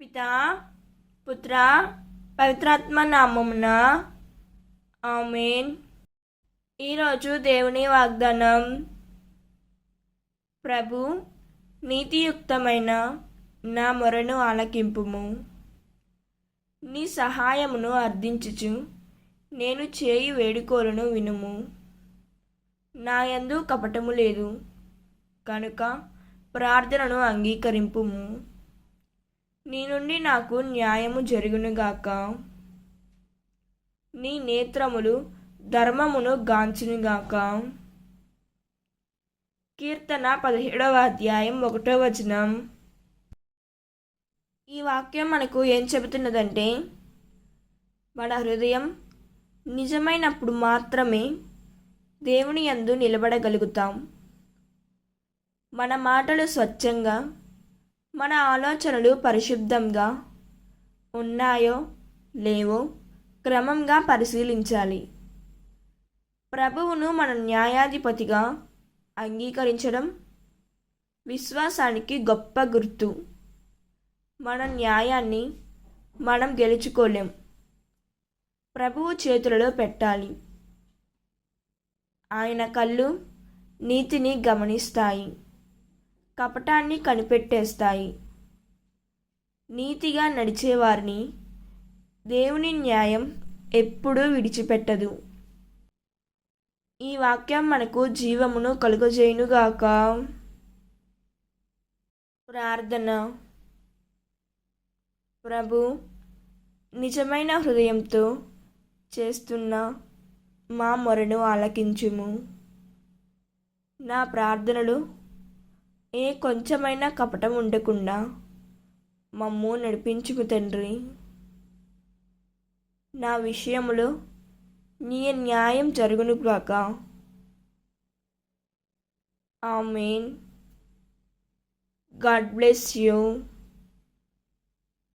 పితా పుత్ర పవిత్రాత్మ నామమున. ఆమెన్. ఈరోజు దేవుని వాగ్దానం ప్రభు నీతియుక్తమైన నా మొరను ఆలకింపుము. నీ సహాయమును అర్థించుచు నేను చేయి వేడుకోలను వినుము. నా యందు కపటము లేదు కనుక ప్రార్థనను అంగీకరింపుము. నీ నుండి నాకు న్యాయము జరుగునుగాక. నీ నేత్రములు ధర్మమును గాంచునుగాక. కీర్తన పదిహేడవ అధ్యాయం ఒకటో వచనం. ఈ వాక్యం మనకు ఏం చెబుతున్నదంటే మన హృదయం నిజమైనప్పుడు మాత్రమే దేవుని యందు నిలబడగలుగుతాం. మన మాటలు స్వచ్ఛంగా మన ఆలోచనలు పరిశుద్ధంగా ఉన్నాయో లేవో క్రమంగా పరిశీలించాలి. ప్రభువును మన న్యాయాధిపతిగా అంగీకరించడం విశ్వాసానికి గొప్ప గుర్తు. మన న్యాయాన్ని మనం గెలుచుకోలేం. ప్రభువు చేతులలో పెట్టాలి. ఆయన కళ్ళు నీతిని గమనిస్తాయి. కపటాన్ని కనిపెట్టేస్తాయి. నీతిగా నడిచేవారిని దేవుని న్యాయం ఎప్పుడూ విడిచిపెట్టదు. ఈ వాక్యం మనకు జీవమును కలుగజేయునుగాక. ప్రార్థన. ప్రభు నిజమైన హృదయంతో చేస్తున్న మా మొరను ఆలకించుము. నా ప్రార్థనలు ఏ కొంచెమైనా కపటం ఉండకుండా మమ్ము నడిపించుకు తండ్రి. నా విషయంలో నీ న్యాయం జరుగును గాక. ఆమెన్. God bless you.